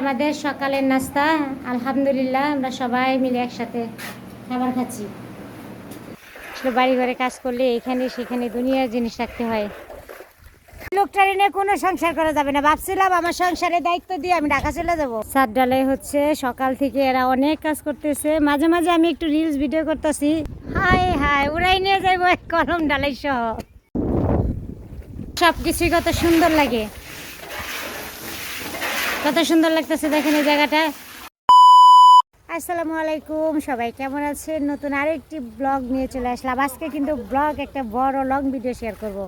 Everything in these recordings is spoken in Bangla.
আমাদের সকালের নাস্তা। আলহামদুলিল্লাহ, আমরা সবাই মিলে একসাথে খাবার খাচ্ছি। আসলে বাড়ি ঘরে কাজ করলে এখানে সেখানে দুনিয়ার জিনিস রাখতে হয়। লোকটার এনে কোনো সংসার করা যাবে না। ভাবছিলাম আমার সংসারের দায়িত্ব দিয়ে আমি ঢাকা চলে যাব। সাত ডালাই হচ্ছে সকাল থেকে এরা অনেক কাজ করতেছে। মাঝে মাঝে আমি একটু রিলস ভিডিও করতেছি। হাই হাই উড়াই নিয়ে যাইবো কলম ডালাই সহ। সব কিছুই কত সুন্দর লাগে। কত সুন্দর লাগতেছে দেখেন এই জায়গাটা। আসসালামু আলাইকুম সবাই কেমন আছেন? নতুন আরেকটি ব্লগ নিয়ে চলে আসলাম। আজকে কিন্তু ব্লগ একটা বড় লং ভিডিও শেয়ার করব।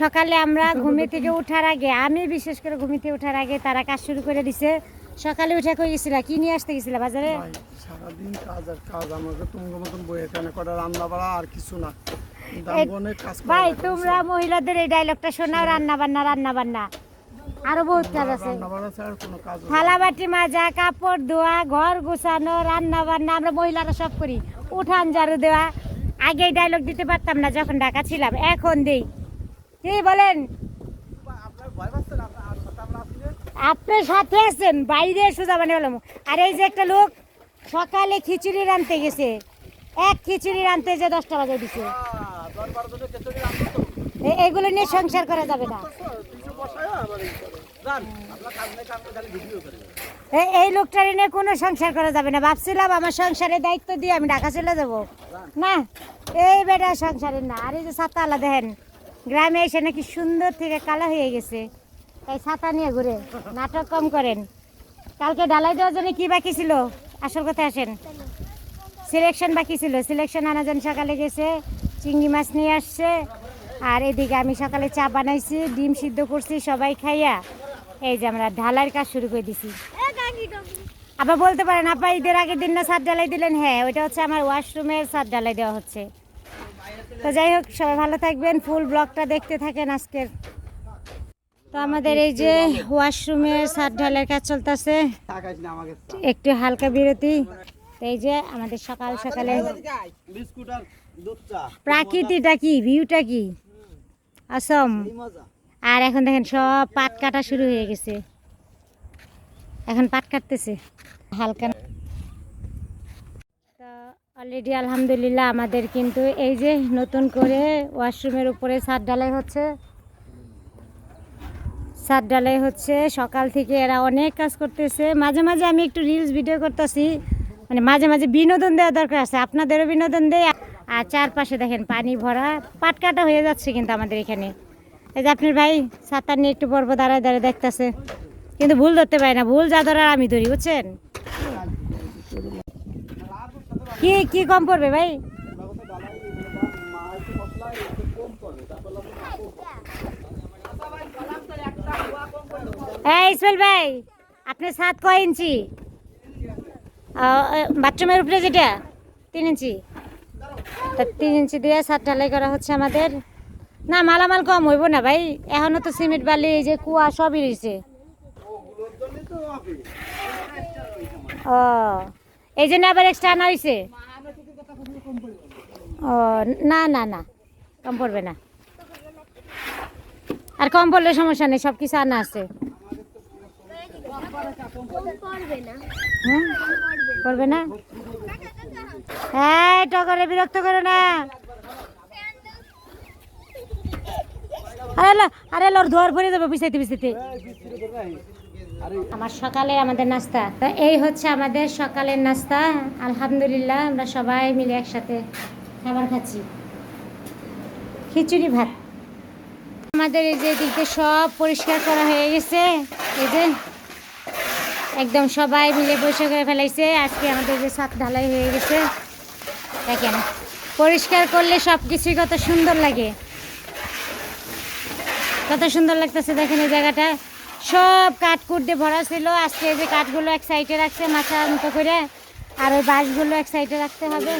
সকালে আমরা ঘুমে থেকে ওঠার আগে আমি বিশেষ করে ঘুমিতে ওঠার আগে তারা কাজ শুরু করে দিছে। সকালে উঠে কই গেছিলা? কি নিয়ে আসতে গেছিলা বাজারে? সারাদিন কাজ আর কাজ আমাকে তোমার মতন বই এখানে কটা রান্না বাড়া আর কিছু না। ভাই তোমরা মহিলাদের এই ডায়লগটা শোনাও রান্না বান্না রান্না বান্না। আরও বহুত কাজ আছে। থালা বাটি মাজা কাপড় ধোয়া ঘর গোছানো রান্না বান্না আমরা মহিলারা সব করি। উঠান ঝাড়ু দেওয়া। আগে ডায়লগ দিতে পারতাম না যখন ঢাকা ছিলাম এখন দেই। কি বলেন? আপনার সাথে আছেন বাইরে সোজা মানে বললাম আর এই যে একটা লোক সকালে খিচুড়ি রানতে গেছে। এক খিচুড়ি রানতে যে দশটা বাজে দিছে। এগুলো নিয়ে সংসার করা যাবে না। এই লোকটার নিয়ে কোনো সংসার করা যাবে না। ভাবছিলাম আমার সংসারের দায়িত্ব দিয়ে আমি ঢাকা চলে যাব। না এই বেটা সংসারের না। আর এই যে ছাতা আলা দেখেন গ্রামে এসে নাকি সুন্দর থেকে কালো হয়ে গেছে। তাই ছাতা নিয়ে ঘুরে নাটক কম করেন। কালকে ঢালাই দেওয়ার জন্য কি বাকি ছিল? আসল কথা আসেন। সিলেকশন বাকি ছিল। সিলেকশন আনার জন্য সকালে গেছে চিংড়ি মাছ নিয়ে আসছে। আর এদিকে আমি সকালে চা বানাইছি ডিম সিদ্ধ করছি সবাই খাইয়া। এই যে আমরা ঢালাইয়ের কাজ শুরু করে দিছি। আবার বলতে পারেন আপা ঈদের আগের দিন না ছাদ ঢালাই দিলেন? হ্যাঁ ওইটা হচ্ছে আমার ওয়াশরুমের ছাদ ঢালাই দেওয়া হচ্ছে। তো যাই হোক সবাই ভালো থাকবেন। ফুল ব্লগটা দেখতে থাকেন আজকের। তো আমাদের এই যে ওয়াশরুমের ছাদ ঢালাইয়ের কাজ চলতেছে। একটু হালকা বিরতি। তো এই যে আমাদের সকাল সকালে প্রাকৃতিটা কি ভিউটা কি? আসম। এই মজা। আর এখন দেখেন সব পাট কাটা শুরু হয়ে গেছে। এখন পাট কাটতেছে। হালকা অলরেডি আলহামদুলিল্লাহ আমাদের কিন্তু এই যে নতুন করে ওয়াশরুমের উপরে ছাদ ঢালাই হচ্ছে। ছাদ ঢালাই হচ্ছে, সকাল থেকে এরা অনেক কাজ করতেছে। মাঝে মাঝে আমি একটু রিলস ভিডিও করতেছি মানে মাঝে মাঝে বিনোদন দেওয়া দরকার আছে, আপনাদেরও বিনোদন দেয় আর চারপাশে দেখেন পানি ভরা, পাট কাটা হয়ে যাচ্ছে কিন্তু আমাদের এখানে। এই যে আপনার ভাই, সাঁতার নিয়ে একটু পর্ব দাঁড়ায় দাঁড়ায় দেখতেছে। কিন্তু ভুল ধরতে পারি না, ভুল যা ধরার আমি ধরি, বুঝছেন? কি কি কম পড়বে ভাই? এই ইসমাইল ভাই আপনার সাত কয় ইঞ্চি? বাথরুমের উপরে যেটা? তিন ইঞ্চি। তা তিন ইঞ্চি দিয়ে সাত ঢালাই করা হচ্ছে আমাদের। না, মালামাল কম হইব না ভাই। এখনও তো সিমেন্ট বালি, এই যে কুয়া সবই রয়েছে। ও, এই জন্য আবার এক্সট্রা আনা হয়েছে ও, না না না, কম পড়বে না। আর কম পড়লে সমস্যা নেই সব কিছু আনা আছে? পড়বে না? হ্যাঁ টগরে বিরক্ত করো না। আরে আরে লর, ধোয়ার পরে যাবে, বিছাইতে বিছাইতে। আমার সকালে আমাদের নাস্তা। তো এই হচ্ছে আমাদের সকালের নাস্তা। আলহামদুলিল্লাহ, আমরা সবাই মিলে একসাথে খাবার খাচ্ছি। খিচুড়ি ভাত। আমাদের এই যে দিকে সব পরিষ্কার করা হয়ে গেছে। এই যে একদম সবাই মিলে পরিষ্কার করে ফেলাইছে। আজকে আমাদের যে ছাদ ঢালাই হয়ে গেছে। দেখেন, পরিষ্কার করলে সব কিছুই কত সুন্দর লাগে। কত সুন্দর লাগতেছে দেখেন এই জায়গাটা। সব কাঠকুট দিয়ে ভরা ছিল। আজকে যে কাঠগুলো এক সাইডে রাখছে মাথার মতো করে। আর ওই বাঁশগুলো এক সাইডে রাখতে হবে।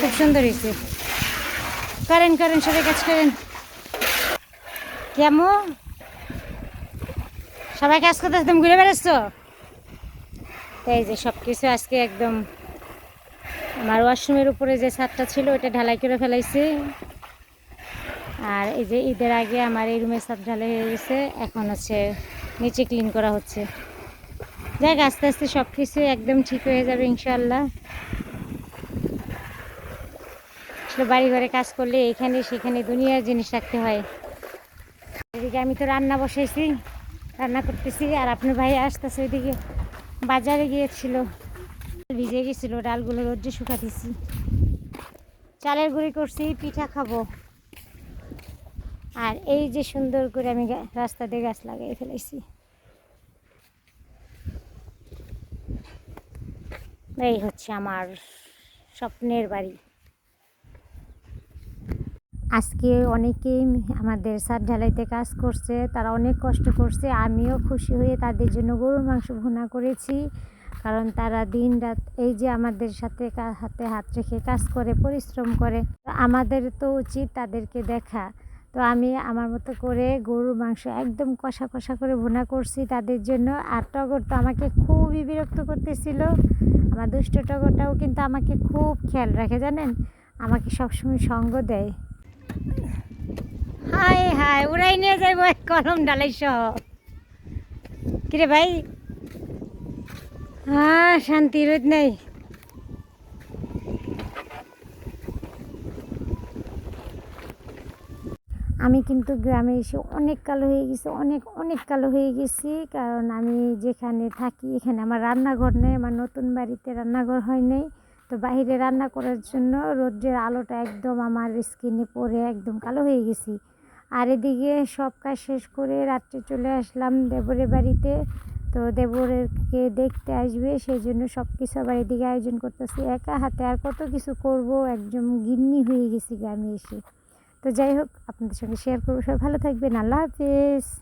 খুব সুন্দর হয়েছে। করেন করেন, সবাই কাজ করেন। কেমন? সবাই কাজ করতে তুমি ঘুরে বেড়াচ্ছ? তাই যে সব কিছু আজকে একদম আমার ওয়াশরুমের উপরে যে ছাদটা ছিল ওটা ঢালাই করে ফেলাইছি। আর এই যে ঈদের আগে আমার এই রুমের সব ঢালাই হয়ে গেছে, এখন হচ্ছে নিচে ক্লিন করা হচ্ছে। যাক, আস্তে আস্তে সব কিছু একদম ঠিক হয়ে যাবে ইনশাল্লাহ আসলে বাড়ি ঘরে কাজ করলে এখানে সেখানে দুনিয়ার জিনিস রাখতে হয়। এদিকে আমি তো রান্না বসাইছি, রান্না করতেছি, আর আপনার ভাই আসতেছে ওইদিকে। বাজারে গিয়েছিল। ভিজে গেছিল, ডালগুলো রোদ্রে শুকাতেছি চালের গুঁড়ি করছি, পিঠা খাব। আর এই যে সুন্দর করে আমি রাস্তা দিয়ে গাছ লাগিয়ে ফেলেছি এই হচ্ছে আমার স্বপ্নের বাড়ি। আজকে অনেকেই আমাদের সার ঢালাইতে কাজ করছে, তারা অনেক কষ্ট করছে, আমিও খুশি হয়ে তাদের জন্য গরুর মাংস ভুনা করেছি। কারণ তারা দিন রাত এই যে আমাদের সাথে হাতে হাত রেখে কাজ করে, পরিশ্রম করে আমাদের তো উচিত তাদেরকে দেখা। তো আমি আমার মতো করে গরুর মাংস একদম কষা কষা করে ভুনা করছি তাদের জন্য। আর টগর তো আমাকে খুবই বিরক্ত করতেছিল। আমার দুষ্ট টগরটাও কিন্তু আমাকে খুব খেয়াল রাখে, জানেন? আমাকে সবসময় সঙ্গ দেয়। হায় হায়, উড়াই নিয়ে যাইব কলম ডালাই সহ। কিরে ভাই হ্যাঁ শান্তি রোদ নেই। আমি কিন্তু গ্রামে এসে অনেক কালো হয়ে গেছি, অনেক অনেক কালো হয়ে গেছি, কারণ আমি যেখানে থাকি, এখানে আমার রান্নাঘর নেই, আমার নতুন বাড়িতে রান্নাঘর হয় নাই। তো বাইরে রান্না করার জন্য রোদ্রের আলোটা একদম আমার স্কিনে পড়ে একদম কালো হয়ে গেছি। আর এদিকে সব কাজ শেষ করে রাত্রে চলে আসলাম দেবরের বাড়িতে। তো দেবরকে দেখতে আসবে সেই জন্য সব কিছু আবার এদিকে আয়োজন করতেছি। একা হাতে আর কত কিছু করব? একদম গিন্নি হয়ে গেছি গ্রামে এসে। তো যাই হোক, আপনাদের সঙ্গে শেয়ার করব। সবাই ভালো থাকবেন। আল্লাহ হাফিজ।